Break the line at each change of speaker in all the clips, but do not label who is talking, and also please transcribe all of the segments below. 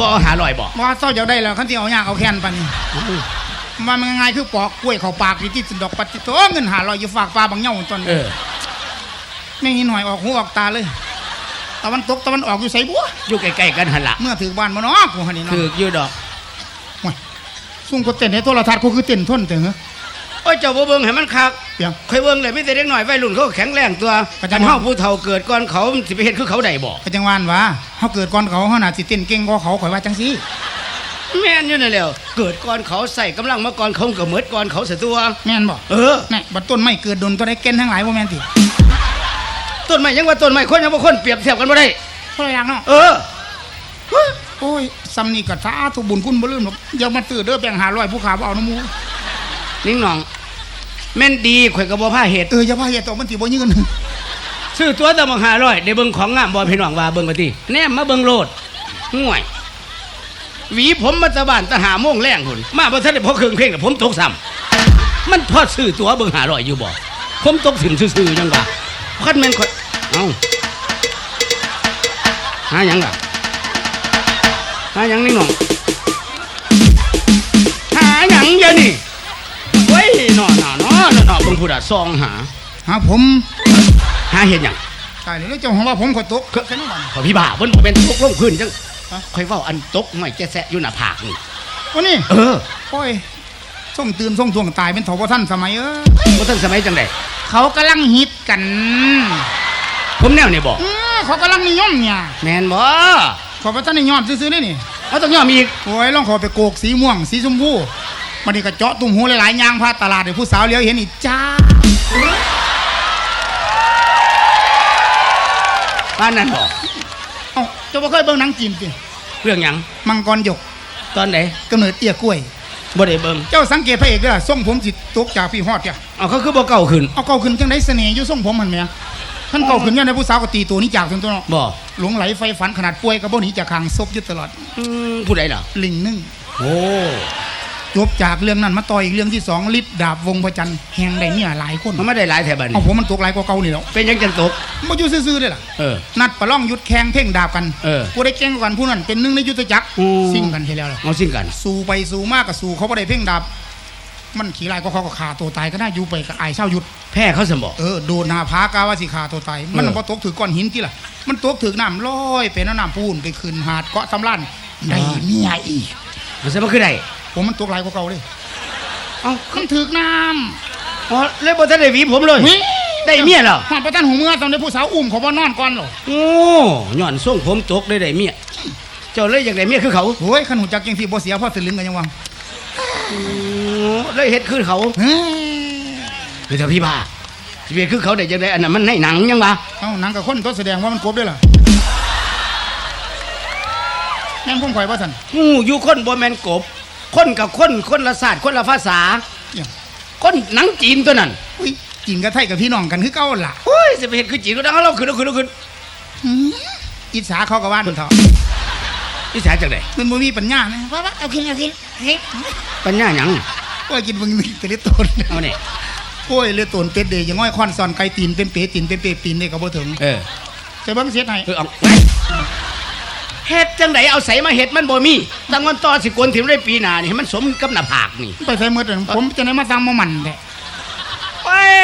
บ่หาลอยบ่
ว่าเศร้าจะได้แล้วคันที่เอายากเอาแค้นปานนี้ว่ามันง่ายๆคือปอกกล้วยเข้าปากที่ที่สุดดอกปัดติโตเงินหาลอยอยู่ฝากปลาบางเหย้าตอน
เอ
นี้
อ
ไม่มีหน่อยออกหูออกตาเลยตะวันตกตะวันออกอยู่ไสบัว
อยู่ใกล้ๆกันหั่นล่ะ
เมื่อถึงบ้านบ่เนาะกูหันนี่เนาะ
คืออยู่ดอก
ซุ่มก็เต้นในโทรทัศน์กูคือเต้นทนเต้นเหรอ
โอ้ ยเจ้าบ่เบิ่งให้มันคัก
เปียง
ค่อยเบิ่งเลยมีแต่เด็กน้อยวัยรุ่นเขาก็แข็งแรงตัว
ก็จั
แต่
งหวะ
เฮาผู้เฒ่าเกิดก่อนเขามันสิไปเฮ็ดคือเขาได้บ่
ก็จังหวานว่าเฮาเกิดก่อนเขาเฮาน่าสิเต้นเก่งกว่าเขาข่อยว่าจังซี่
แม่นอยู่นั่นแหล้วเกิดก่อนเขาใส่กำลังมาก่อนเขาก็เหมิดก่อนเขาเสียตัว
แม่นบ่
เออ
นี่บัดต้นไม้เกิดโดนตัวได้เก่นทั้งหลายบ่แม่นติ
ต้นไม้ยังว่าต้นไม้คนยังบ่คนเปรียบเทียบกันบ่ได้
เพราะอย่างเนาะ
เออ
โอ้ยซ้ำนี่ก็สาธุบุญคุณบ่ลืมหรอกอย่ามาตื้อเด้อแบ่ง500ผู้ขาบ่เอาน้ำหมู
นิ่งหนอง แม่นดีข่อยก็บ่พาเฮ็ด
เอออย่าว่าเฮ็ดตกมันสิบ่ยืน
ซื้อตัวแต่บัง500ได้เบิ่งของงามบ่พี่น้องว่าเบิ่งก็ติแนมมาเบิ่งโลดห่วย หวีผมมาแตะบ้านตะหาโมงแรงหุ่นมาบ่ทันได้พอเครื่องเพลงแต่ผมตกซ้ำมันพอซื้อตัวเบิ่ง500อยู่บ่ผมตกถึงซื่อๆจังว่าคันแม่นข่อยเอ้าหาหยังล่ะหาหยังนิ่งหนอง ผู้ใดซองหา
หาผม
หาเห็นหยัง
ตายแล้วเจ้าของว่าผมขอยตกแค่นั้นบ่
ขอพี่บ่าเพิ่นบ่เป็นตกลงพื้นจัง
ฮะ
ค่อยเว้าอันตกไม่แจะแซะอยู่หน้าผากนี่
วันนี้
เออ
โอ้ยส่งตื่นส่งทวงตายเป็นเถาบ่ทันสมัยเอ้ย
บ่ทันสมัยจังได๋
เขากำลังฮิตกัน
ผมแนวนี่บ่
อือเขากำลังนิยมเนี่ย
แม่นบ่
ขอพระท่านนิยมซื้อๆนี่นี่
เอาต้องยอมอีก
โอ้ยลองขอไปโกกสีม่วงสีชมพู มันนี่ก็เจาะตุ่มหูหลายๆอยางพาตลาดให้ผู้สาวเลี้ยวเห็นอีกจ้า
บ้านนั้นบ่
เอ้าเจ้าบ่เคยเบิ่งหนังจีนติ
เรื่องหยัง
มังกรหยก
ตอนไหน
กำเนิดเตี้ยกล้วย
บ่ได้เบิ่ง
เจ้าสังเกตพระเอกเด้อทรงผมสิตกจากพี่ฮอดจ้ะ
เอาเขาคือบ่เก่าขึ้น
เอาเก่าขึ้นจังได๋เสน่ห์อยู่ทรงผมมันแหม่ท่านเก่าขึ้นยันได้ผู้สาวก็ตีตัวนี้จากจนตัวเนาะ
บ่
หลงไหลไฟฝันขนาดป่วยก็บ่หนีจากคางซบอยู่ตลอด
อืมผู้ใดล่ะ
ลิงหนึ่ง
โอ้
จบจากเรื่องนั้นมาต่ออีกเรื่องที่สองฤทธิ์ดาบวงพระจันทร์แห่งได้เนี่ยหลายคน
มันไม่ได้หลายแถวบัดนี้
เอาผมมันตกหลายกว่าเก่านี่แล้ว
เป็นหยังจังตก
บ่อยู่ซื่อๆเลยล่ะ
เออ
นัดประล่องยุดแข่งเพ่งดาบกัน
เออ
ผู้ได้เก่งกว่ากันผู้นั้นเป็นหนึ่งในยุทธจักร
อืม
สิ่งกันเสียแล้วล่ะ
เอาสิ้นกัน
สู้ไปสู้มากกับสู้เขาบ่ได้เพ่งดาบมันขี่ลายก็เขาก็ฆ่าตัวตายก็น่าอยู่ไปกับอายเศร้าหยุด
แพ้เขาสมบ่
เออโดนหนาพากาว่าสิฆ่าตัวตายมัน
เออ
บ่ตกถือก้อนหินที่ล่ะ มันตกถือน้ำลอยไปน้ำน้ำปูนไปขึ้นหาดเกาะสำลันได้เมียอีก
มันสิบ่คือได้
ผมมันตกหลายกว่าเก่าเลย
เอ้า
มันถือน้
อ๋อเลยบ่ทันได้หวีผมเลยำ
นี่
ได้เมียแล้ว
หอดประทันหูเมื่อตอนนี้ผู้สาวอุ้มเขาบ่นอนก่อนหรอ
โอ้ย้อนส่งผมตกได้ได้เมีย เจ้าเลยอยากได้เมียคือเขา
โอ้ยขันหูจักยังที่บ่เสียพ่อสลึงกันยังวัง
โอ้เลยเฮ็ดคือเขา
เฮ้ย
คือถ้าพี่บ้าสิเป็นคือเขาได้จังได๋อันนั้นมันในหนังยังวะ
เอ้าหนังกับคนตัวแสดงว่ามันกบด้วยล่ะแม่งพุ่งข่อยว่าสัน
งูอยู่คนบ่แม่นกบ คนกับคนคนละศาสตร์คนละภาษา
เนี่ย
คนหนังจีนตัวนั้น
อุ้ยจีนกับไทยกับพี่น้องกันคือเก่าล่ะ
โอ้ยสิไปเฮ็ดคือจีนก็ดังเอาเราขึ้นเอาขึ้นเอาขึ้น
หืมอิจฉาเขากับว่านเถอะ
อีสานจังได๋
มันบ่มีปัญญานะว่าว่าเอากินเอากินเฮ้ย
ปัญญาหยัง
โอ้ยกินมึงนี่แต่เลือดตน
เอานี่
โอ้ยเลือดตนเป็ดเดยยังง่อยคอนซอนไก่ตีนเป็นเป๋ตีนเป็นเป๋ปีนนี่ก็บ่ถึง
เออ
จะเบิ่งเสียให้
เออเอาไว้ เฮ็ดจังไดเอาใส่มาเฮ็ดมันบ่มีตั้งวันต่อสิกวนถิ่มได้ปีหน้านี่ให้มันสมกับหน้าผากนี่
ไปใส่หมดเลยผมจะได้มาสั่งมามันแหละ
เว้ย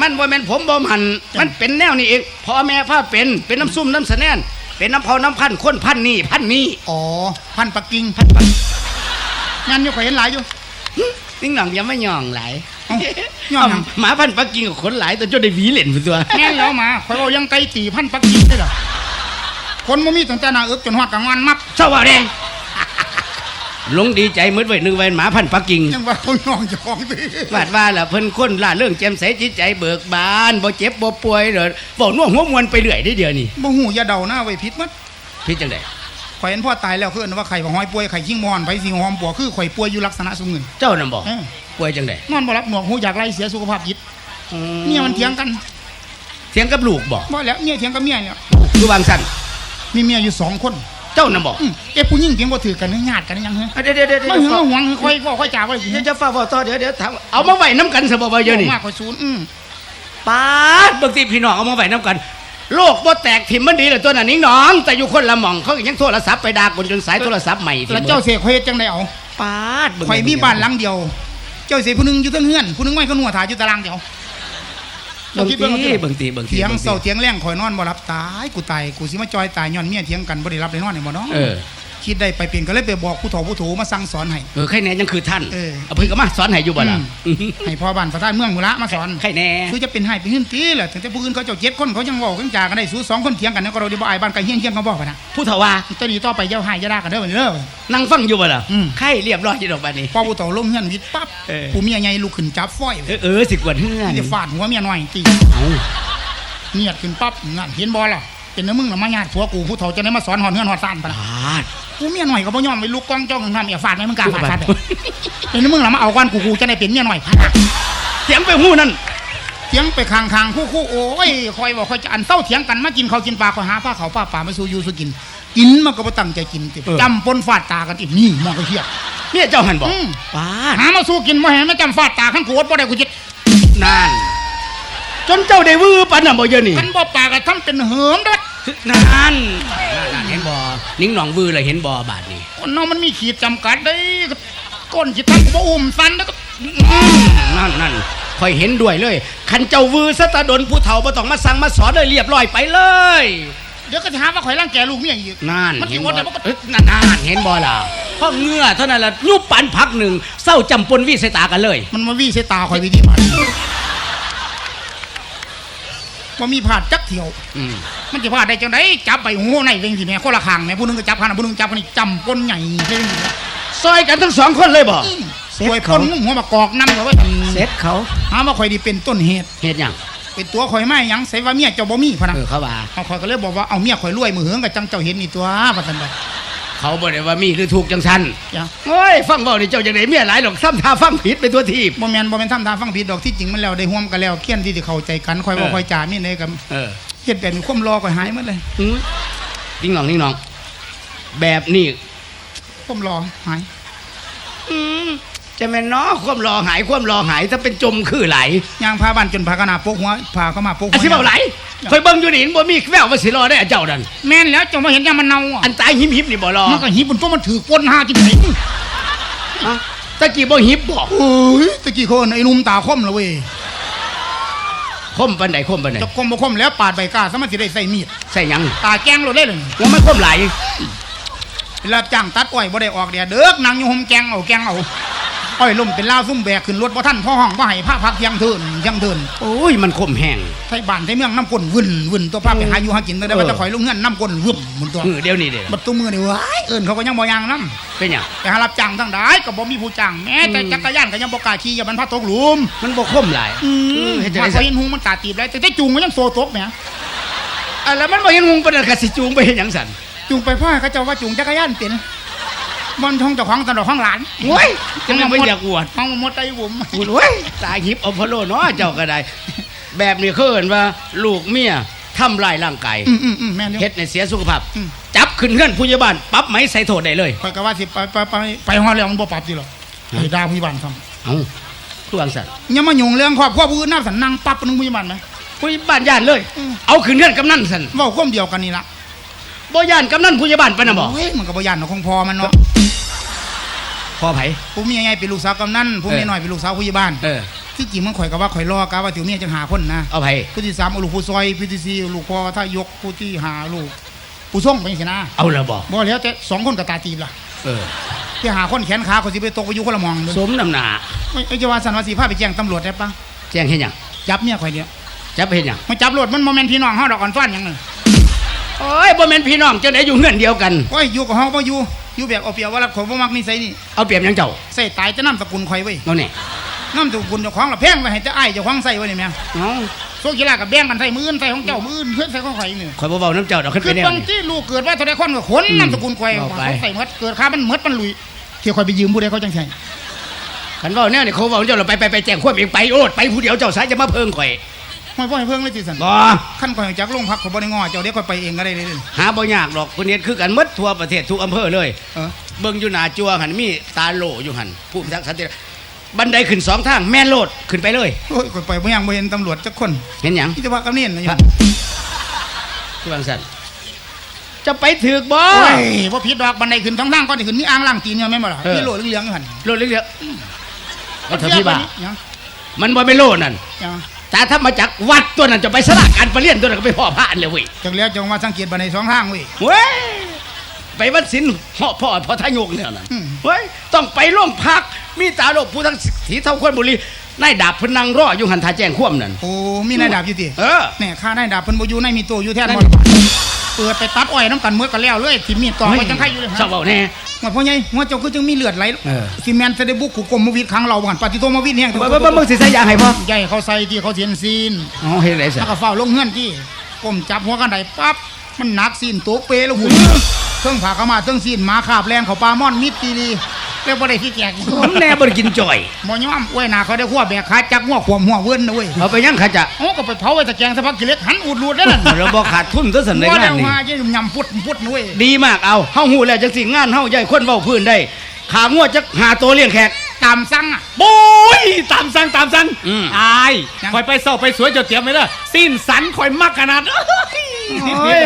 มันบ่แม่นผมบ่มัน มันเป็นแนวนี้เองพ่อแม่พาเป็นเป็นน้ำซุ่มน้ำสะแนนเป็นน้ำเผาน้ำพันคนพันนี่พันนี่
อ๋อพันปักกิ่ง
พันพัน
งานอยู่ข่อยเห็นหลายอยู่
ติ้งหลังอย่ามาย่องหลาย
เอ้าย่องหยัง
เาหมาพันปักกิ่งกับคนหลายตัวจนได้หวีเหล่นพุ่นตัว
แม่นแล้วมาข่อยเอายังไก่ตีพันปักกิ่งได้เหรอ คนบ่มีตั้งแต่หน้าเอิกจนฮอดกลางวันมัก
เจ้าว่าแดงลงดีใจมืดไว้นึกไว้หมาพันปักกิ่ง
ยังว่าเขาย่องเจ้าของสิ
วาดว่าล่ะเพิ่นคนล่าเรื่องแจ่มใสจิตใจเบิกบานบ่เจ็บบ่ป่วยเด้อบ่น่วงหัวมวนไปเรื่อยได้เดียวนี่
บ่หูอย่าเดาหน้าไว้ผิดมัด
พี่จังได๋
ข่อยเห็นพ่อตายแล้วคือเอิ้นว่าไข่ของห้อยป่วยไข่ขิงมอนไผสิหอมปัวคือข่อยป่วยอยู่ลักษณะซุมื้อ
เจ้านั่นบ่
เอ้อ
ป่วยจังได๋
นอนบ่หลับหนวกหูอยากไล่เสียสุขภาพจิตเมียมันเถียงกัน
เสียงกับลูกบ่
บ่แล้วเมียเถียงกับเมียเนี่ย
คือวางสั่น
มีเมียอยู่สองคน
เจ้านั่นบ่
อืมเอ๊ะผู้หญิงเถียงบ่ถือกันหรือญาติกันหรือยังเหรอ
อะเดี๋ยวเดี๋ยวเดี๋ยว
มา
เดี๋
หึ
ยว
งมาหวงค่อยบ่ค่อยจ่าไว้สิ
เดี๋ยวจะฟ้าฟ้าต่อเดี๋ยวเดี๋ยวถามเอามาไว้น้ำกันซะบ่ว่าเดี๋ยวนี้
มากค่อยศูนย์อืม
ปาดบางทีพี่น้องเอามาไว้น้ำกัน โลกบ่แตกถิ่มมันดีเหลยตัวน่ะนิ้งหน้อง แต่อยู่คนละหม่องเขาก็ยังโทรศัพท์ไปด่าคนจนสายโทรศัพท์ใหม่ถิ่ม
แล้วเจ้าเสกข่อยเฮ็ดจังได๋เอา
ปาดเง
ข่อยมีบ้านหลังเดียว เจ้าเสกผู้หนึงอยู่เทั้งเฮือนผู้หนึงไว้ก็นัวถ่ายอยู่ตารางเดียว
เบิ่ง
คิด
ตี
เบิ่งเอาเถอะ
เบิ่งตีเบิ่งตี
เถียง
บิ่ตี
เศร้าเถียงแรงข่อยนอนบ่หลับตายกูตายกูสิมาจอยตายย้อนเมียเถียงกันบ่ได้รับได้นอนนี่บ่เนาะ
เออ
คิดได้ไปเปลี่ยนก็เลยไปบอกผู้เฒ่าผู้ถูมาสั่งสอนให้
เออใครแน่ยังคือท่าน
เออ
เอาเพิ่นก็มาสอนให้อยู่บ่ล่ะ
ให้พ่อบ้านประธานเมืองพุ่นละมาสอน
ใครแน่
คือจะเป็นให้เป็นหื้นตีแหละถึงแต่ผู้อื่นเขาเจ้าเจ็ดคนเขายังเว้ากันจากันได้สู้สองคนเถียงกันเนี่ยก็เราได้บ่อายบ้านไกลเฮียงเฮียงเขาบอกไปนะ
ผู้เฒ่าว่า
ตอนนี้ต่อไปอย่าให้อย่าด่ากันเด้อบัดนี้เด้อ
นั่งฟังอยู่บ่ล่ะ
อืม
ใครเรียบร้อยอยู่ดอกบัดนี้
พอผู้เฒ่าลงเฮือนวิทย์ปั๊บ
เออ
ผู้เมียใหญ่ลุกขึ้นจับฝ้อย
เออเออสิกวนเฮือน
จะฟาดหัวเมียน้อยตี
เอา
เนียดขึ้นปั๊บนั่นเห็นบ่ล่ะเป็นน้ำมึงน่ะมาญาติผัวกูผู้เฒ่าจะได้มาสอนหอนเฮือนหอดซ่านปะนะ
ปาด
ผู้เมียน้อยก็บ่ยอมไปลุกกองจ้องทำอย่าฟาดไหมมึงกล้าฟาดฟาดไปเป็นน้ำมึงล่ะมาเอาก้อนกูกูจะได้เป็นเมียน้อยพะนะ
เสียงไปหู้นั่น
เถียงไปคางคางคู่คู่โอ้ยคอยบอกคอยจะอันเศร้าเถียงกันมากินข้าวกินปลาคอยหาผ้าเขาวผ้าป่ามาสู่อยูสู่กิน กินมันก็บ่ตั้งใจกินติจำปนฟาดตากันตินี่มองก็เครียด
เนี่ยเจ้าหันบอก
อืม
ปาด
หามาสู้กินบ่เห็นไม่จำฟาดตาขันกูอดบ่ได้กูจิต
นั่นจนเจ้าได้วื้อปันน่ะบ่เยอะนี่
ขันบ่ปากก็ทำเป็นเหิมเด้อ
นั่นนั่นนั่น เห็นบ่นิ้งหนองวื้อเลยเห็นบ่บาดนี้
คนเนาะมันมีขีดจำกัดได้ก้นสิทักบ่อุ้มสันแล้วก็
อืมนั่นนั่นคอยเห็นด้วยเลยคันเจ้าวื้อซะตาดนผู้เฒ่าบ่ต้องมาสั่งมาสอนเลยเรียบร้อยไปเลย
เดี๋ยวก็จะหาว่าข่อยรังแกลูกเมียอีก
นั่น
มันสิ
เห็น
อ
บ่
ดได้บ่ก็
เอ้ยนั่นนั่นเห็นบ่ล่ะพ่อเหงื่อเท่านั้นล่ะยุบปันพักหนึ่งเศร้าจำปนวิเสตากันเลย
มันมาวี่ใส่ตาข่อยวิธีมา บ่มีพลาดจักเที่ยว
อืม
มันจะพลาดได้จังไดจับไปหูในเวงสิแม่คนละข้างแม่ผู้หนึงก็จับข้างผู้หนึงจับคนนี้จำปนใหญ่เวงสิแม่
ซอยกันทั้งสองคนเลยบ่เสร็จ
สวย
เขา
ปนหัวมากอกนำเขาไว้
เสร็จเขา
หาว่าข่อยดีเป็นต้นเหตุ
เฮ็ดหยัง
เป็นตัวข่อยไม่หยังใส่ว่าเมียเจ้าบ่มีพะนะ
เออเขาว่า
เอาข่อยก็เลยบอกว่าเอาเมียข่อยรวยมือเหืองกับจังเจ้าเห็นนี่ตัวว่าซั่นดอก
เขาบ่ได้ว่ามีหรือถูกจังซัน
จ้ะ
โอ้ยฟังเบานี่เจ้าจังไดเมียหลายดอกซ้ำท่าฟังผิดไปตัวทีบ
บ่แม่นบ่แม่นทำทางฟังผิดดอกที่จริงมันแล้วได้ร่วมกันแล้วเคียนที่สิเข้าใจกันข่อยว่า
เออ
ข่อยจ่ามีในกับ
เออ
เฮ็ดแบบนี้ความรอข่อยหายหมดเลย
หือนิ่งหนองนิ่งหนอง แบบนี้
ความรอหาย
อืม จะแม่นเนาะความรอหายความรอหายถ้าเป็นจมคือไหล
ย่างพาบ้านจนพาขนาดปกหัวพาเข้ามาปกหั
อัน
ว
สิเบาไหลคอยเบิ่งอยู่นี่เห็นบ่มีแววว่าสิรอได้อะเจ้านั่น
แม่นแล้วเจ้ามาเห็นยามมันเน่าอะ
อันตายหิมหิบนี่บ่รอ
มันก็หิบบนตัวมันถือปนหาจิบไหน
เอ้าตะกี้บ่หิบบ่
โอ้ยตะกี้คนไอ้หนุ่มตาคมละเว้ย
คมปานใดคมปานใด
จะคมบ่คมแล้วปาดใบกล้าสามารถสิได้ใส่มีด
ใส่หยัง
ตาแกงโลดเลยเลย
ว่ามันคมไหลาย
รับจ้างตัดอ้อยบ่ได้ออกเดียเด้อกนางอยู่ห่มแกงเอาแกงเอา อ้อยล่มเป็นลาวซุ่มแบกขึ้นรถบ่ทันพ่อห้องบ่ให้ผ้าพักเที่ยงเทินเที่ยงเทิน
โอ้ยมันคมแห้ง
ไทยบ้านไทยเมืองน้ำก้นวึ่นวึ่นตัวภาพไปหาอยู่หากินได้ว่าจะข่อยลงเงินน้ำก้นวึ่มหมุนตัว
เออเดี๋ยวนี้เด้อ
บัดตัวมือนี่ว้ายเอิ้นเขาก็ยังบ่ยางน้ำ
เป็นหยัง
ไปหารับจ้างทั้งหลายก็บ่มีผู้จ้างแม้แต่
อืม
จักรยานก็ยังบ่กล้าขี่อย่ามันพาตกหลุม
มันบ่คมหลาย
อืม
เฮ็ดจัง
ว่า
ได๋
เขา
ซะ
เห็นหุงมันกาตีบได้แต่แต่จูงมันยังโซตกแหม
อะแล้วมันบ่เห็นงงปานนั้นก็สิจูงไปเฮ็ดหยังสั่น
จูงไปพ่อเขาเจ้าว่าจูงจักรยานเป็น มันทองเจ้าของตลอดของหลาน
โอ้ยจังมันบ่อยากอวด
ห้องมดไตบุ๋ม
พูดโอ้ยตายหิบอพอลโลเนาะเจ้าก็ได้ แบบนี้คือเห็นว่า ลูกเมียทำลายร่างกาย
อืมอืมอืมแม่นอยู่
เฮ็ดในเสียสุขภาพ
อืม
จับขึ้นเฮือนผู้ใหญ่บ้านปรั๊บไหมใส่โทษได้เลย
ข่อยก็ว่าสิไปไปไปไปฮอดแล้วมันบ่ปรับสิหรอกไปด่าผู้ใหญ่บ้านทำ
เอ้าคือวางสัตว์
อย่ามายุ่งเรื่องครอบครัวผู้อื่นน้าสันนั่งปั๊บนึงผู้ใหญ่บ้านไหม
ผู้ใหญ่บ้านย่านเลย
อืม
เอาขึ้นเฮือนกำนันสั่น
เว้าความเดียวกันนี่ล่ะ
บ่ย่านกำนันผู้ใหญ่บ้านปานน่ะบ่
โอ้ยมันก็บ่ย่านของพอมันเนาะ
พอไผ
ผู้เมียใหญ่เป็นลูกสาวกำนันผู้เมีย
เออ
น้อยเป็นลูกสาวผู้ใหญ่บ้าน
เออ
ที่จริงมันข่อยก็ว่าข่อยรอกะว่า tiểu เมียจังหาคนนะ
เอาไผ
ผู้ที่สามเอาลูกผู้ซอยผู้ที่สี่ลูกพ่อถ้ายกผู้ที่หาลูกผู้ส่งไปสินะ
เอาและบ่
บ่แล้วแต่สองคนกับตาตีบล่ะ
เออ
ที่หาคนแขนขาเขาสิไปตกไปอยู่คนละหมองเด้อ
สมน้ำหน้า
ไม่ไอ้จะว่าสันว่าสิพาไปแจ้งตำรวจได้ปะ
แจ้งเฮ็ดหยัง
จับเมียข่อยเดียว
จับไปเฮ็ดหยัง
มาจับรถมันโมเมนพี่น้องเฮาดอกอ่อนฟ้านหยังนึง
โอ้ยบ่แม่นพี่น้องจังได๋อยู่เฮือนเดียวกัน
โอ้ยอยู่กับเฮาบ่อยู่ อยู่แบบเอาเปรียบว่ารับข่อยบ่มักนิสัยนี่
เอาเปรียบหยังเจ้า
ใส่ตายจะนำสกุลข่อยไว้
เอานี่
นำสกุลเจ้าของละแพงไว้ให้แต่อ้ายเจ้าของใส่ไว้นี่แม่
เอ้า
โซกีฬากับแบ่งกันใส่มืออื่นใส่ของเจ้ามืออื่นเพื่อนใส่ของข่อยนี่
ข่อยบ่เว้าน้ำเจ้าดอกขึ้น
คื
ไป
อ
แนว
บาง
นี้
ที่ลูกเกิดว่าเท่าใดคนก็ขน
อืม
นำสกุลข่อย
เอาไป
เขาใส่หมดเกิดค่ามันหมดมันลุยเที่ยวข่อยไปยืมผู้ใดเขาจังใส่
คันเว้าแนวนี่เขาเว้าเจ้าเราไปไปไปแจ้งความเองไปโอดไปผู้เดียวเจ้าสายจะมาเพิ่งข่อย
ห้อยบ่ให้เพิ่งเลยสิสัน
บ่
ขั้นข่อยจากโรงพักข่อยบ่ได้ง้อเจ้าเดี๋ยวข่อยไปเองก็ได้เลย
หาบ่ยากหรอกคนเฮ็ดคือกันหมดทั่วประเทศทุกอำเภอเลย
เออ
เบิ่งอยู่หน้าจัวหันมีตาโหลอยู่หันผู้พิทักษ์สันติบันไดขึ้นสองทางแม่นโลดขึ้นไปเลย
โอ้ยข่อยไปบ่ยังบ่เห็นตำรวจจักคน
เห็นหยัง
ที่จะว่ากับเนียนนะอยู่
พระคือวางสั่นจะไปถือกบ่
โอ้ยบ่ผิดดอกบันไดขึ้นท้องทางก่อนสิขึ้นมีอ่างล้างตีนอยู่แม่นบ่ล่ะ
เออ
มีโหลเหลืองๆอยู่หั่น
โลดเล็กๆเอาเถอะพี่บ่า
ยัง
มันบ่เป็นโลดนั่น
ยัง
แต่ถ้ามาจากวัดตัวนั้นจะไปสลากการประเรียนตัวนั้นก็ไปห่อผ้าอันเลยเว้ย
จังแล้วจังว่าสังเกตบันไดสองทางเว้ย
เว้ยไปวัดศิลป์ห่อพ่อพ่อทายกเนี่ยนะ
อืม
เว้ยต้องไปร่วมพักมีตาโลกผู้ทั้งสีเท่าคนบุรีนายดาบเพนนังรออยู่หันทาแจ้งคว่ำนั่น
โอ้มีนายดาบอยู่ติ
เออ
แน่ข้านายดาบเพิ่นบ่อยู่ในมีโตอยู่แท้น
นั่น
บ่ล่ะ เปิดไปตัดอ้อยน้ำกันเมื่อกันแล้วเลยที่มีดต่อไปจังไคอยู่เลย
เศร้าเบาแน่
ว่าพ่อใหญ่หัวเจ้าคือจังมีเลือดไหล
เออ
ซีเมนต์จะได้บุกขู่กลมมาวิดครั้งเราบ่หันปฏิโตมาวิดแห้ง
เบิ่งเบิ่งเบิ่งเบิ่งสิใส่ยางให้พ่อ
ใหญ่เขาใส่ที่เขาเสียนซีน
อ๋อเฮ็ดไรสิ
แล้วก็เฝ้าลงเงื่อนที่ก้มจับหัวกันไดปั๊บมันหนักซีนโตะเปแล้วหุ่นเครื่องผ่ากระมาเครื่องซีนหมาขาบแลนเขาปลามอนมิดตี ดีแล้วบ่ได้ที่แจก
ผมแน่บ่ได้กินจ่อย
หมอยอมอ้วยหนาเขาได้ขั้วแบกขาจักหัวขวมหัวเวิ้นนะเว้ย
เอาไปยังขาจะ
โอ้ก็ไปเผาไว้ตะแกรงสักพักกิเล็กหันอูดรูดได้นั่น
เราบ่ขาดทุนตัวสันใน
บ่
งา
ได้
นนี่
มาจะยำพุดพุดนะเว้ย
ดีมากเอาเฮาฮู้แล้วจังสิงานเฮาใหญ่คนเว้าพื้นได้ขางวดจักหาตัวเลี้ยงแขก
ตามสั่งอะ
โอ้ยตามสั่งตามสั่ง
อืม
อาย
ยัง
คอยไปเศร้าไปสวยจดเตรียมไว้เด้อสิ้นสันคอยมักขนาดเอ้ย
โอ้ย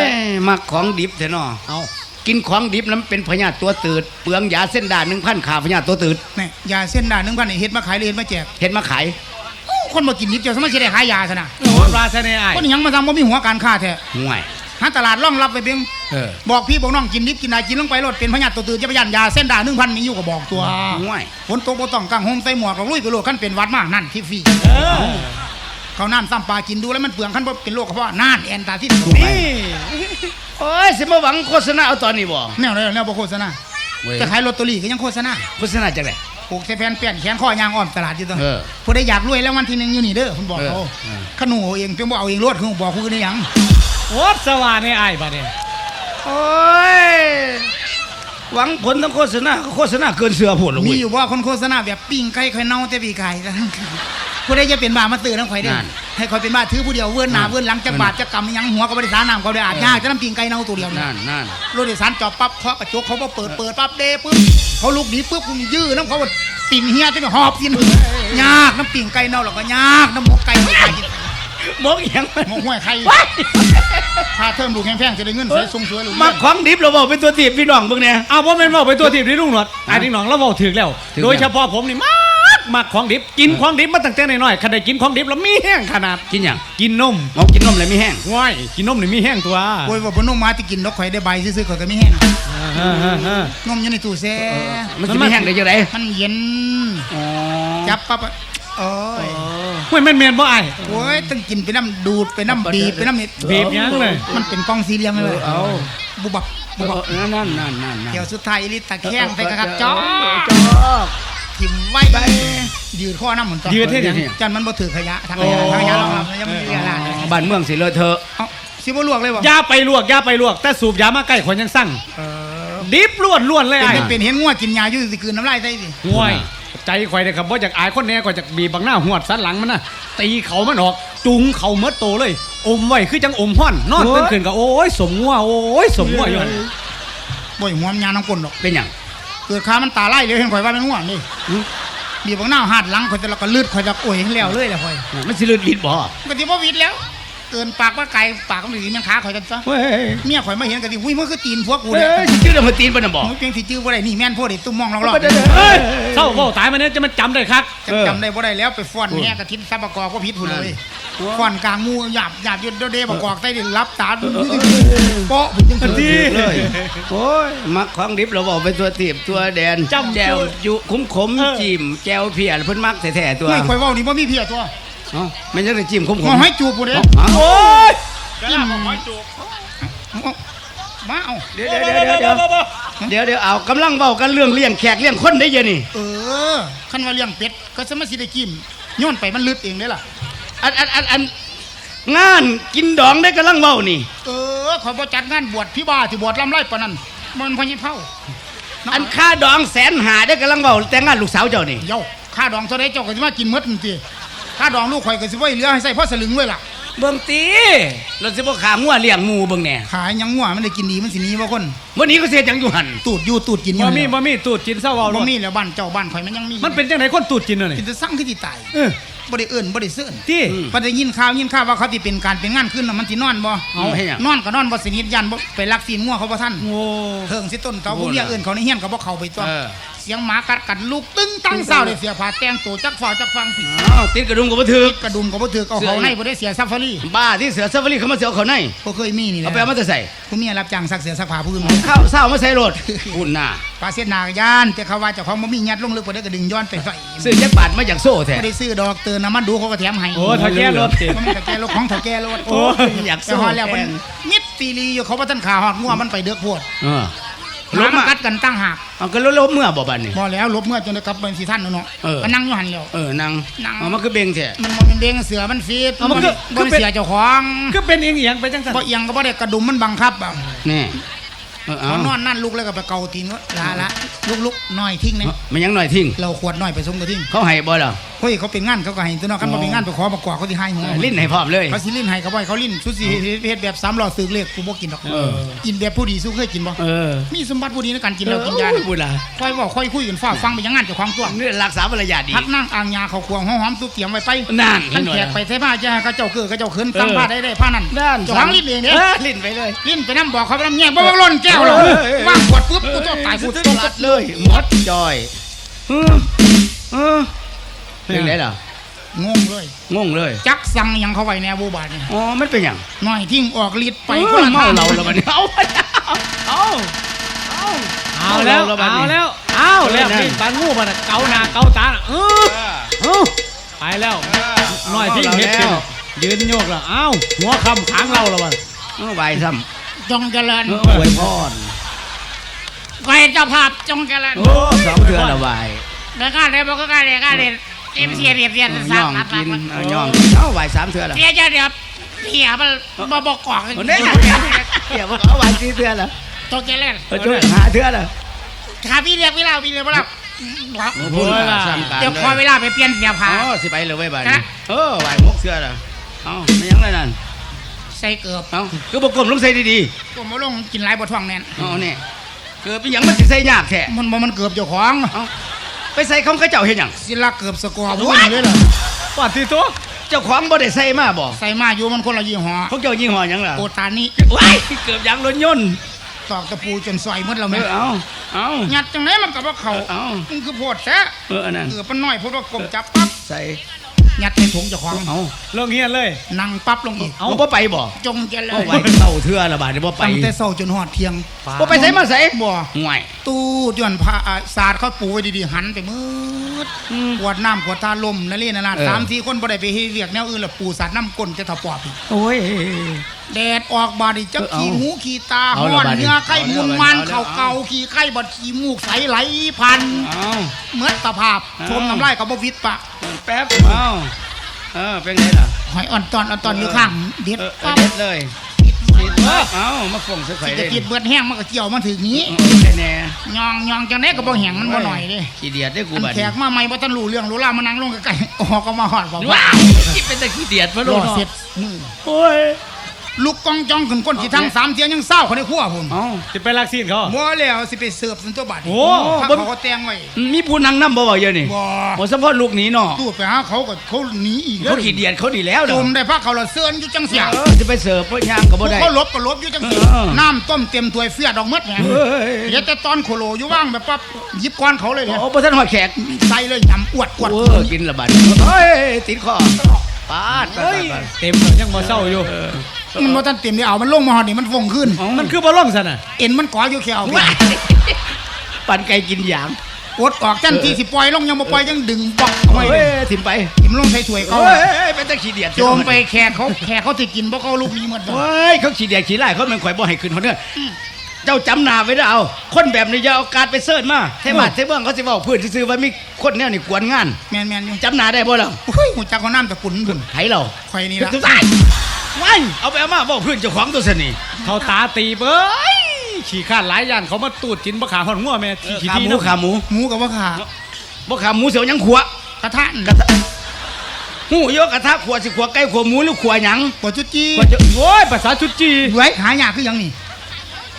มักของดิบแท้เนาะ
เอา
กินของดิบนั้นเป็นพญาติตัวตืดเปลืองยาเส้นด่าน1,000ขาพญาติตัวตืด
เนี่ยยาเส้นด่านหนึ่งพันนี่เฮ็ดมาขายเลยเฮ็ดมาแจก
เฮ็ดมาขาย
โอ้คนมากินนิดเดียวสมัยสิได้ขายยาซะนะ
โอ้ยปลาชะเนอาย
คนหยังมาทำบ่มีหัวการค้าแท้
ห่วย
หาตลาดร่องรับไปเพียง
เออ
บอกพี่บอกน้องกินนิดกินได้กินลงไปรถเป็นพญาติตัวตื่นจะไปยันยาเส้นด่านหนึ่งพันมีอยู่ก็บอกตัว
ห่วย
ฝนตกบ่ต้องกังโฮมใส่หมวกกับลุยไปโลดขั้นเป็นหวัดมากนั่นที่ฟรี
เออ
เขาน้ำซ้ำปลากินดูแล้วมันเปลืองขั้นบ่เป็นโรคกระเพาะน่านแอนตาที่
นี่
โอ้ยสิมาหวังโฆษณาเอาตอนนี้บ่
แนวแนวบ่โฆษณา
เว้ย
จะขายลอตเตอรี่ก็ยังโฆษณา
โฆษณาจังได๋
ปลูกใส่แผ่นเปลี่ยนแขนข้อยางอ้อมตลาดอยู่ตัว
เออ
ผู้ใดอยากรวยแล้ววันที่หนึ่งอยู่นี่เด้อคุณบอก
เออ
เขา
เออ
ขนูเอาเองเพียงบ่เอาเองรวดคือบอกคุณได้หยัง
โอ้สว่าในอายบัดเนี่ย
โอ้ยหวังผลทั้งโฆษณาก็โฆษณาเกินเสือโพดลง
มี
เว้ย
อยู่ว่าคนโฆษณาแบบปิ้งไก่ข่อยเน่าแต่ปีไก่ ผู้ใดจะเป็นบ้ามาตื่นน้ำข่อยเด้อ
นั่น
ให้ข่อยเป็นบ้าถือผู้เดียวเวิ้นหน้า
นั่น
เวิ้นหลังจักบาทจักกำหยังหัวก็บ่ได้สาน้ำก็บ่ได้อาบยากจะน้ำปิ้งไก่เน่าตัวเดียวนี่
นั่นนั่น
รถโดยสารจอดปั๊บเคาะกระจกเขาบ่เปิดเปิดปั๊บเด้ปุ๊บเขาลุกหนีปุ๊บคุณยื้อน้ำเขาว่าปิ่งเฮียจังหอบกินยากน้ำปิ่งไก่เน่าแล้วก็ยากน้ำหมกไก่ไม่ขายกิน
มกหยังมัน
หมกห้วยไข่
ว้าย
ค่าเทอมลูกแพงๆจะได้เงินใส่ทรงสวยลูก
มาของดิบเราบอกเป็นตัวตีบพี่น้องเบิ่งเนี่ย
เอาว่าแม่นเว่าไปตัวทีบที่ลุงหนวดไอ้ดิ้งหนองเราเว้าถึกแล้ว
ถึกแล้ว
โดยเฉพาะผมนี่มาก มากของดิบกินของดิบมาตั้งแต่น้อยๆคันได้กินของดิบแล้วมีแห้งขนาด
กินหยัง
กินนม
เอากินนมเลยมีแห้ง
ว้ายกินนมนี่มีแห้งตัว
โอ้ยว่าบนนมมาที่กินนกข่อยได้ใบซื้อๆข่อยก็ไม่แห้ง
เออเออเออน
มอยู่ในตู้แช่
มันจะมีแห้งได้จังได
มันเย็น
อ๋อ
จับปั๊บอะโอ้ย
เฮ้ยแม่นแม่นบ่ไอ้าย
โอ้ยต้องกินไปน้ำดูดไปน้ำบีบไปน้ำนี่
บีบยังเลย
มันเป็นกล้องสี่เหลี่ยมเลย
เอา
บุบับบุบับ
เออนั่นนั่นนั่นนั่น
เดี๋ยวสุดท้ายอีลิตตะแคงไปกระคักจ้อ
จอก
ทิมไว้ไปยืดข้อน้ำเหมือนตอน
ยืดให้หยัง
จันมันบ่ถือขยะทางขยะทางขยะเราครับยังไม่มีขยะ
บ้านเมืองสิเลอะเทอะ
เอ้าสิบ่ลวกเลยบ่
ยาไปลวกยาไปลวก แต่สูบยามาใกล้คนยังสั่ง
เออ
ดิบล้วนล้วนเลย
เป็น
ไอ้
เป็นเห็นงัวกินยาอยู่สิคืนน้ำลายใส่สิ
ห่วยใจข่อยเลยครับว่าจากอายคนแน่ก็จากบีบบังหน้าหวดสันหลังมันน่ะตีเขามันออก จุงเขาเมดโตเลย อมไว้คือจังอมห่อน นอนตื่นขึ้นก็โอ้ยสมงัวโอ้ยสมงัวอยู่หั่น
บ่อยหัวมันยาน้ำก้นดอก
เป็นหยัง
เกิดขามันตาไล่เลยเห็นข่อยว่าเป็นงัวนี่บีบบังหน้าหัดหลังข่อยจะแล้วก็ลืดข่อยจะโอ้ยแล้วเลยแหละข่อย
มันสิเลือดลิ้นบ่
ก็สิบ่วิดแล้ว เกินปากว่าไก่ปากมันสิมันขาข่อยจังซะ
เว้ย
เมียข่อยมาเห็นก็สิหุ้ยมันคือตีนพวกกู
เอ้
เนี่ย
ยสิชื่อเรื่องมันตีนบ่น่ะบ่
โอ้ยเพียงสิจื้อบ่ได้นี่แม่นโพดดิตุ้มมองรอบ
บ่ได้
เฮ้ยเศร้าเว้าตายมาเนี่ยจะมันจำได้คัก
ๆจำจำได้บ่ได้แล้วไปฟ้อนแห่กระทินซับประกอบก็ผิดพุ่นเลย ฟ้อนกลางหมู่หยาบหยาบอยู่เด้ๆประกอบใต้ดินรับตาเปาะพุ่นจัง
ทันที
ซี่
เลยโอ้ยมักของดิบเราบอกเป็นตัวตีบตัวแดน
จำ
แจวจุคุ้มขม
เออ
จิ้มแจวเพียเพิ่นมักแท้ๆตัว
ไม่ข่อยเว้านี่บ่มีเพียตัว
เอ้ามันยังได้จิ้มขม
หมอให้จูบพุ่นเด้
ๆเอ้า
โอ้ย
จิ้มมาเอา
เดี๋ยวเดี๋ยวเดี๋ยวเดี๋ยวเดี๋ยวเดี๋ยวเอากำลังเว้ากันเรื่องเลี้ยงแขกเลี้ยงคนได้เยอะนี่
เออคันว่าเลี้ยงเป็ดก็สมาสิได้กินย้อนไปมันลึดเองได้ล่ะ
อันอันอันอันงานกินดองได้กำลังเว้านี่
เออขอยบ่จัดงานบวชพี่บ้าที่บวชลำไรปานนั้นมันพอยี่เผา
อันค่าดองแสนหาได้กำลังเว้าแต่งงานลูกสาวเจ้านี่
เย้าค่าดองเท่าไรเจ้าก็สิมากินหมดนั่นติค่าดองลูกข่อยก็สิไว้เหลือให้ใส่พ่อสลึงไว้ล่ะ
เบิ่งตีเราสิบ่ขางัวเลี้ยงหมูเบิ่งแน่
ขายหยังงัวมันได้กินดีมันสิหนี้บ่คน
วันนี้ก็เสียจังอยู่หัน
ตูดอยู่ตูดกินอยู่
บ่มีบ่มีตูดกินเศร้าเว้า
บ่
บ่
มีแล้วบ้านเจ้าบ้านข่อยมันยังมี
มันเป็นจังไหนคนตูดกินน่ะนี่
กินจะสั่งคือสิตาย
เออ
บ่ได้เอิ้นบ่ได้เสื้อน
ที่
อืม
บ่ได้ยินข่าวยินข่าวว่าเขาสิเป็นการเป็นงานขึ้นน่ะมันสินอนบ่
เอาให้หยัง
นอนก็นอนบ่สนิทยันบ่ไปลักซีนงัวเขาบ่ทัน
โอ้
เทิงสิต้นเตา
โอ้
ผู้เมีย
ล่ะ
เอิ้นเขาในเฮียนก็บ่เข้าไปตัว
เออ
เสียงหมากัดกันลูกตึ้งตั้งเศร้าเลยเสียผ้าแต่งตัวจักฝ่าจักฟังผิด
อ้าวติดกระดุมกับบ่ถือก
ระดุมก็บ่ถือเอาเขาในบ่ได้เสียซัฟฟารี
บ้าที่เสือซาฟารีเขามาเสือเอาเขาใน
บ่เคยมีนี่แห
เอา
ละ
ไปเอามาจะใส่
ผู้เมียรับจ้างซักเสื้อซักผ้าผู้อื่น
ข้าวเศร้ามาใส่รถอุ่นน่ะ
ปลาเสียนากยานแต่เขาว่าเจ้าของบ่มียัดลงลึกบ่ได้ก็ดึงย้อนไปใส่
ซื้อยักบาทมาจากโซ่แท้
บ่ได้ซื้อดอกเตือนน้ำมันดูเขาก็แถมให้
โหถ้าแก้รถติด
บ่แม่นแต่แกรถของเฒ่าแก่รถ
โอ้ย
อยาก
แต่
โซ่
ฮอดแล้วมัน
แทน
มิดตีลีอยู่เขาว่าท่านขาฮอดงัวมันไปเดือกโพด
เออ
ห
ล
มา
บ
มัน
มา
กัดกันตั้งหาก
เอาก็ลบลบเมื่อบ่บัดนี่
บ่แล้วลบเมื่อจนได้กลับเป็นสิท่านเนาะ
เออ
ก็นั่งอยู่หันแล้ว
เออนั่ง
นั่ง
เอามันคือเบงแท้
มันบ่เป็นเด้งเสือมันฟีด
เอามันคือ
บ่
คือเป็น
เสียเจ้าของ
ก็เป็นเอียงเอียงๆไปจังสัน
บ่เอียงก็บ่ได้กระดุมมันบังคับอะ
นี่เออเอา
เขานอนนั่นลุกแล้วก็ไปเกาตีนว่าลาละลุกลุกๆหน่อยทิ้งนะ
มันยังหน่อยทิ้ง
เราขวดหน่อยไปส่งก็ทิ้ง
เขาให้บ่ล่ะ
เฮ้ยเขาเป็นงานเขาก็ให้ตัวเนอกกันบ่เป็นงานไปขอมากว่าเขาสิให้หัว
ลิ้นให้พร้อมเลย
เขาสิลิ้นให้ก็บ่ให้เขาลิ้นสุดสิเฮ็ดแบบสามล้อสึกเลขกูบ่กินดอก
เออ
กินแบบผู้ดีสู้เคยกินบ่
เออ
มีสมบัติผู้ดีในการกินแล้วกินยา
เออพูดล่ะ
ค่อยบอกค่อยคุยกันฟ้าฟังไปยังงานเจ้าของตัว
นี่รักษามารยาทดี
พักนั่งอ่างยาเขาควงหอมๆตุกเตรียมไว้ไป
นั่น
ท่าน
เห็นบ่
แข
ล่ะ
กไปใส่ผ้าจะให้เขาเจ้าเกือเขาเจ้าเขินตั้ง
เออ
ผ้าได้ได้ผ้านั่น
นั่น
เจ้าของลิ้นเองเนี่ย
ออลิ้นไปเลย
ลิ้นไปน้ำบอกเขาไปน้ำแง่บ่บ่ล้นแก้วหรอก
เออเออ
ว่างขวดปุ๊บกูต้องตายกู
สุด
ต้อง
ลัดเลยหมดจอยเออ เออเป็นไงล่ะ
งงเลย
งงเลย
จักสั่งหยังเขาไว้แนวบูบาดนี่
อ๋อมันเป็นหยัง
หน่อยทิ้งออกฤทธิ์ไป
ไป
ค
คน
นละ
เมา
ทาง
เราแล้วบัดนี้เอาเอาเอา
เอาแล้ว
เอาแล้วบัดนี้
เอาแล้วเอาแล้ว
เออนั่น
นี่ปานงูมันน่ะเกาหน้าเกาตาน่ะเออเออไปแล้วหน่อยที่เฮ็ดเป็นยืนโยกแล้วเอ้าหัวคำค้างเราแล้วบัด
เอาใบซ้
จงเจริญำ
เอออวยพร
ใครเจ้าภาพจงเจริญ
โอ้สองเทือนละใบ
เด็กการเด็กบอกก็การเด็กการเด็ก เอ็มเสียเรียบเรียนสา
ย่
ม
อง
นัด
กินเอาย่องกินเอาใบสามเทือนละ
เสียเจ้าเดียวเสียมันบ่บอกกอก
โอ้เนี่ยเกี่ยวกับเอาใบสี่เทือนละ
จงเจริญ
เออช่วยหาเทือนละ
ถ้าพี่เรียกพี่เวลาพี่เรียกเวลา
พูดละ
เดี๋ยวคอยเวลาไปเปลี่ยนเสียผ้า
อ๋อสิไปเลยไว้ยใบนี้
ฮะ
เออใบหกเทือนละเอ้าไม่ยังไงนั่น
ใส่เกือบ
เอ้าคือบอกกลมลงใส่ดีๆ
ก็มาลงกินหลายบ่ท้องแน่น
ๆเอเนี่ยเกิดเป็นหยังมันสิใส่ยากแท้
มันบ่มันเกือบเจ้าของ
เอ้า ไปใส่ของเขาเจ้าเห็นหยัง
สิลักเกือบสกอร์บ่เลยล่ะ
ปาดที่ตัว
เจ้าของบ่ได้ใส่มาบ่
ใส่มาอยู่มันคนละยี่ห้อ
เขาเจ้ายี่ห้อหยังล่ะ
โอตานิ
ว้ายเกือบยางรถยนต์
ตอกตะปูจนซอยหมดแล้ว
เอ
แม่
อเอาเอา
ยัดจังไหนมันก็บ่เข้า
เอา
มันคือโพดแท้
เอออันนั้น
เกือบมันน้อยพูดว่ากลมจับปั๊บ
ใส่
ยัดในถุงเจ้าของ
เอา
เลิกเฮียนเลย
นั่งปั๊บลงอีก
เอาบ่ไปบ่
จงเจริ
เอา
ญ
ไว้เต่าเทื่อละบาดนี้บ่ไป
ตั้งแต่เช้าจนฮอดเที่ยง
บ่ไปใส่มาใส่
บ่
ห่วย
ตู้ย้อนผ้าอ่าสาดเขาปูไว้ดีๆหันไปมืดขวดน้ำขวดตาลมนั่นเลยนะนะสามสี่คนบ่ได้ไปเฮ็ดเรียกแนวอื่นแล้วปูสาดน้ำก้นจะถปอบอีก
โอ้ย
แดดออกบาดนี่จัก
เออเอา
ขี้หูขี้ตา
เอา
ห้อน
ละบาดนี้
เนื้อไข้
เอาละ
มุนมัน
เอาละ
เข่าเก่าขี้ไข้บัดขี้มูกใสไหลพัน
เอา
เหมือนตะภาพ
เอา
ชมน้ำลายกับบ่วิดปะ
แป๊บเอาเออเป็นไงล่ะ
หอยอ่อนตอนอ่อนตอนอยู่ข้างเด็ด
เออเออ
ปั๊บ
เด็ดเลยติดปั๊บเอามาฟงใส่ไข่
สิ
เล
จะ
ย
ติดเบิดแห้งมันก็เกี่ยวมาถึงนี้
เออแน่
ยองยองจังได๋ก็บ่แห้งมันบ่หน่อยเด้
ขี้เดียดได้กู
อัน
บัด
แข
นี้
กมาใหม่บ่ทันรู้เรื่องรู้ราวมานั่งลงใกล้ๆออกก็มาฮอดบอกว่า
ว้าวคิดเป็นแต่ขี้เดียดมาโล
รอ
ดเนาะ
เสร็จมือ
โอ้ย
ลูกกองจองขึ้นก้นสิทั้งสามเที่ยยังเศร้าเขาในครัวพุ่น
เอา
จะไปลักซีนเขา
บ่แล้วสิไปเสิร์ฟสันตัวบัดนี้
โอ้
ถ้า
บ่
เขาก็แต่งไว้
มีผู้นั่งนํบ่บ่เยอะนี่
บ่
โอ้สมพอลูกหนี้เนาะ
ตูดไปหาเขาก็เขาหนีอีก
เขาขี้เดียดเขาดีแล้ว
จ
เนาะ
มได้พักเขาละเสื้อนอยู่จังเสีย
เออจะไปเสิร์ฟพวกย่างก็บ่ได้
เขาลบก็ลบอยู่จังเสีย
เออ
น้ำต้มเต็มถ้วยเฟียดออกหมดแหม
เฮ้ย
เดี๋ยวแต่ตอนโคโลอยู่ว่างแบบปั๊บหยิบก้อนเขาเลยเนี่ย
โอ้บ่ทันหอดแขก
ใส่เลยยำอวดอวด
เออกินละบัดเฮ้ยติดคอปาดปา
เฮ้
ด
ย
ปาด
เต็มแล้วยังบ่เศร้าอยู่
มันบ่ทันเต็มได้เอามันลงมาหอดนี่มันฟงขึ้น
มันคือบ่ล่องซะน่ะ
เอ็นมันก่ออยู่แขว
ว้ายปั่นไก่กินหยาง
กดออกจันทีสิปล่อยลงยังบ่ปล่อยยังดึงบอกเอาไว้
เฮ้
เลยย
ถิ่มไป
ทิมลงใส่ถ้วยเขา
เฮ้ยเป็นตะขี้เดียด
โจมไปแขกเขาแขกเขาสิกินบ่เขาลูกนี้หมดเลย
เฮ้ยเขาขี้เดียดขี้ไล่เขาแมันข่อยบ่ให้ขึ้นเขาเด้อ เจ้าจำหน้าไว้เด้อเอาคนแบบนี้อย่าเอาการไปเสิร์ชมาเทบ้านเทเมืองเขาสิเว้าพื้นซื่อๆว่ามีคนแนวนี่กวนงาน
แม่นแม่นๆอยู่
จำหน้าได้บ่ล่ะ
เฮ้ยหูจักเขาน้ำตะกุนบุญ
ไผเรา
ข่อยนี่ละ
ทุกท่านว้ายเอาไปเอามาเว้าพื้นเจ้าของตัวสนี่
เขาตาตีเบ้ยขี่ข้านหลายอย่างเขามาตูดกินบะขาหอนหัวแม่ที่ขี้
ขา
ที่
หมู
เนาะ
ขาหมู
หมูกับว่าขา
บ่ขาหมูเสียวหยังขัว
กระทะ
กระทะหูโยกกระทะขัวสิขัวไก่ขัวหมูหรือขัวหยัง
ปวดจุดจี
ว่าจะ
โอ้ยภาษาจุดจี
ไว้หายากคือหยังนี่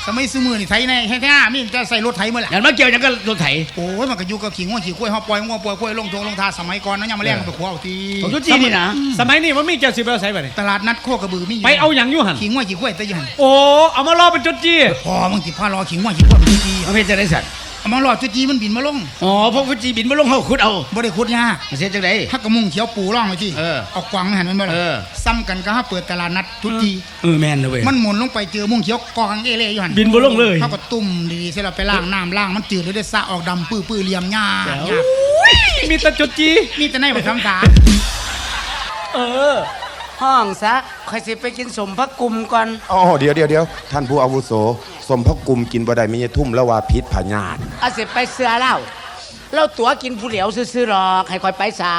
สมัยซื้อมือนี่ไถในให้แท้มีแต่ใส่รถไถมาแหละ
งั้นมาเกี่ยวหยังก็รถไถ
โอ้ยมันก็อยู่กับขิงว่าขี่กล้วยเฮาปล่อยงัวปล่อยกล้วยลงทงลงทาสมัยก่อนนะยังมาแล่งไปขวเอาที
ของชุดจีนนี่นะ
สมัยนี้มันมีเจ้าสิไปเอาใส่ไปนี่
ตลาดนัดโคกระบือมียู่
ไปเอาหยังอยู่หัน
ขิงว่าขี่กล้วยตะยัน
โอ้เอามารอเป็นจุดจี้
พอมึงสิพารอขิงว่าขี่กล้วยเป็นจี
เอาเพชรจะได้สัตว์
เอามารอจุจีมันบินมาลง
อ๋อพวกฟุจีบินมาลงเฮาขุดเอา
บ่ได้ขุดยาก
มาเสียจังได
ฮักกระมุงเขียวปูร่องไว้ที่
เออ
เอากวางหันมันบ่ล่ะ
เออ
ซ้ำกันก็ฮะเปิดตลาดนัดทุกที
เออแม่นนะเว้ย
มันหมุนลงไปเจอมุงเขียวกองเอเล่อยู่หัน
บินบ่ลงเลย
เขาก็ตุ่มดีๆเสร็จแล้วไปล้างน้ำล้างมันจืดเลยได้สระออกดำปื้อๆเหลี่ยมหญ้า
แจ๋ว
หญ้า
มีแต่จุดจี้
นี่จะไหนบ่ทำตา
เออ ห้องซะค่อยสิไปกินสมพักกุมก่อน
อ๋อเดี๋ยวเดี๋ยวเดี๋ยวท่านผู้อาวุโส สมพกกุมกินบ่ได้มีทุ่มแล้วว่าพิษพญาต
อาสิไปเสือเล่าเราตั๋วกินผู้เหลียวซื้อๆหรอก ให้ค่อยไปสา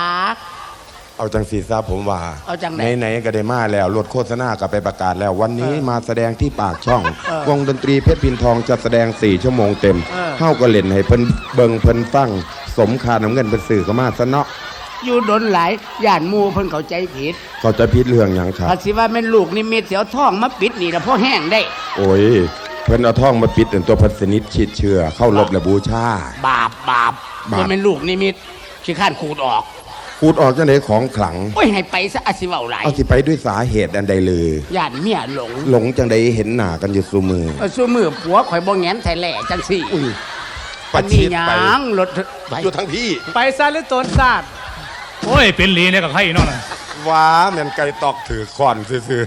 เอาจังสีทราบผมว่า
เอาจังไหน
ไหนๆก็ได้มาแล้วรถโฆษณาก็ไปประกาศแล้ว วันนี้มาแสดงที่ปากช่อง
เออ
วงดนตรีเพชรพินทองจะแสดง 4 ชั่วโมงเต็ม
เออ
เฮาก็เล่นให้เพิ่นเบิงเพิ่นฟังสมคาน้ำเงินเป็นสื่อก็มาซะเนาะ
อยู่ดนหลายย่านหมูเพิ่นเข้าใจผิด
เขาจะพิษเรื่องหยังครับ
ภาสิว่าแม่นลูกนิมิตเสียวท้องมาปิดนี่ละพ่อแห้งได้
โอ้ย เพิ่นเอาท่องมาปิดเป็นตัวเพันสนิทชิดเชื่อ เข้าลบและบูชา
บาปบาป
บาป
บ่แม่นลูกนิมิตขี้ข้านขูดออก
ขูดออกจังไดของขลัง
โอ้ยให้ไปซะอาสิเว้าหลาย
เอาสิไปด้วยสาเหตุอันใดเลย
ย่านเมียหลง
หลงจังใดเห็นหน้ากันอยู่ซูมือ
เออสู้มือผัวข่อยบ่แงนไทแหล่จังซี่
อุ้ย
อันนี้หยังรถไป
อยู่ทั้งพี่
ไปซะหรือตนซาดโอ้ย เป็นหลีเนี่ยกับใครเนาะน่ะ
ว้าแม่นไก่ตอกถือคอนซื่อ
โอ้ย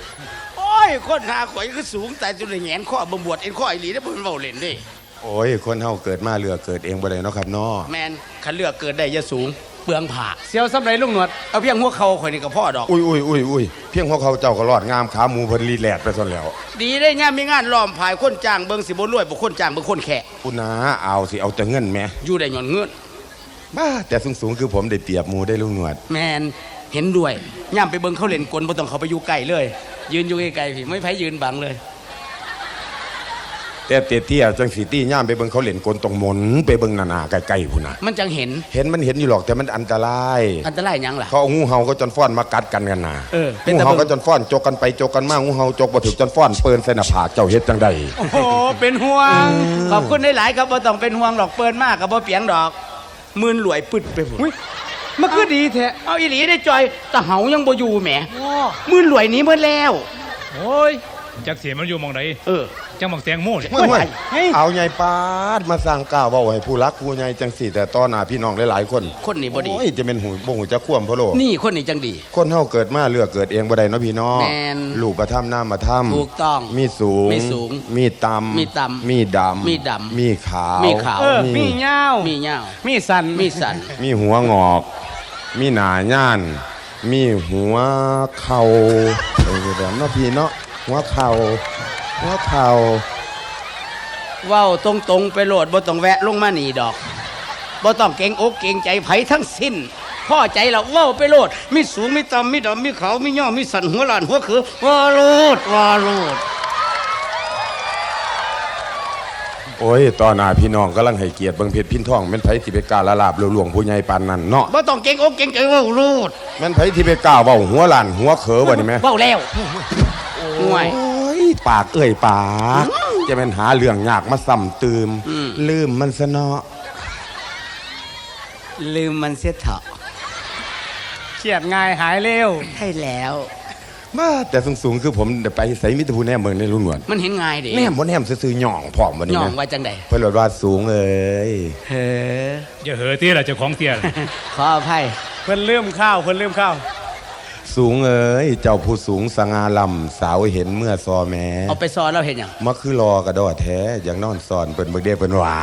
คนหาข่อยคือสูงแต่จนได้แงนข้อบ่บวชเอ็นข้ออีหลีได้อบ่แม่นเว้าเล่นเด้
ๆโอ้ย คนเฮาเกิดมาเรือเกิดเองบ่ได้เนาะครับเนาะ
แม่นคันเลือกเกิดได้อย่าสูง เปลืองผ้า
เสียวสำไรลุงหนวด
เอาเพียงหัวเข่าข่อยนี่ก็พอดอก
อุ้ยอุ้ยอุ้ยอุ้ยเพียงพวกเขาเจ้าก็รอดงามขาหมูเพิ่นรีแลดไปซะแล้ว
ดีได้ย่ามมีงานล้อมผายคนจ้างเบิ่งสิบ่รวยบ่คนจ้างเบิ่งคนแขก
อุนาเอาสิเอาแต่เงินแหม
อยู่ได้หย่อนเงิน
บ้าแต่สูงๆคือผมได้เปรียบหมูได้ลุงหนวด
แมนเห็นด้วยย่ามไปเบิ่งเขาเล่นกลบ่ต้องเขาไปอยู่ไกลเลยยืนอยู่ไกลๆพี่ไม่ไผยืนบังเลย
แต่เตี้ยๆจังสิตี้ย่ามไปเบิ่งเขาเล่นกลตรงหมนไปเบิ่งหน้าๆใกล้ๆพุ่นน่ะ
มันจังเห็น
เห็นมันเห็นอยู่หรอกแต่มันอันตราย
อันตรายหยังล่ะ
เขาเอางูเห่าก็จนฟ้อนมากัดกันกันน่ะ
เออเป็น
งู
ตะ
เห่า
เบิ่
ก็
ง
จนฟ้อนจกกันไปจกกันมางูเห่าจกบ่ถึกจนฟ้อนเปิ้นใส่หน้าผากเจ้าเฮ็ดจังได
โอ้โหเป็นห่วง
ขอบคุณหลายๆครับบ่ต้องเป็นห่วงหรอกเปิ้นมากก็บ่เปียงดอกมืนหลวยปึดไปพุ่น
อุ้ย มันคือดีแท้
เอาอีหลีได้จอยตะเหายังบ่อยู่แหม
โอ้
มืนหลวยหนี้เบิดแล้ว
โอ้ยจักเสียมันอยู่หมองไหน
เออ
จังหมักแตงโมเนี่ย
เฮ้ยเฮ้ยเอาใหญ่ปาดมาสร้างก้าวเว้าให้ผู้รักผู้ใหญ่จังสี่แต่ต้อนหน้าพี่น้องหลายๆคน
คนนี้บ่ดี
โอ้ยจะเป็นหูบ่หูจะคว่ำพะโล
นี่คนนี้จังดี
คนเฮาเกิดมาเลือกเกิดเองบ่ได้เนาะพี่น้อง
แม่น
ลูกประทับน้ำมาทํ
ถูกต้อง
มีสูง
มีสูง
มีต่ำ
มีต่ำ
มีดำ
มีดำ
มีขาว
มีขาว
เออมีเงา
มีเหย้า
มีสัน
มีสัน
มีหัวงอก มีหนาย่าน มีหัวเข่าเออแบบเนาะพี่เนาะหัวเข่าหัวเข่า
เว้าตรงๆไปโหลดบ่ต้องแวะลงมานี่ดอกบ่ต้องเก่งอกเก่งใจไผทั้งสิ้นพ่อใจเราเว้าไปโลด มีสูงมีต่ำมีดำมีขาวมีย่อมีสันหัวหลานหัวคือว่าโลดว่าโลด
โอ้ยตอนหน้าพี่น้องกำลังให้เกียรติเบิ่งเพชรพินทองแม่นไผสิไปกล้าละลาบหลวงผู้ใหญ่ปานนั้นเนาะ
บ่ต้องเก่งอกเก่งใจเว้าโลด
แม่นไผที่ไปกล้าเว้าหัวหลานหัวเขอบ่นี่แม่
เว้าแล้วห่วย
โอ้ยปากเอ้ยปากจะเป็นหาเรื่องยากมาซ้ำตืม
อืม
ลืมมันซะเนาะ
ลืมมันเสียเถอะ
เครียดง่ายหายเร็ว
ใช่แล้ว
มาแต่สูงๆคือผมได้ไปใส่มิตรภูแนมเมืองในรุ่นหนวด
มันเห็นง่ายเด้
แนมบ่แนมซื่อๆหย่องพร้อมบ่นี่
ย่อง
นะ
ว่าจังใด
เพิ่นบอกว่าสูงเอ้ย
เฮ้อ
อย่าเหอะเตี้ยละเจ้าของเตี้ยล่ะ
ขออภัย
เพิ่นลืมข้าวเพิ่นลืมข้าว
สูงเอ้ยเจ้าผู้สูงสง่าลำสาวเห็นเมื่อซอแม้
เอาไปซอนเราเห็นหยัง
มักคือรอกระโดดแท้อย่างนอนซ่อนเปิ้นเบิกเด้เปิ้นว่า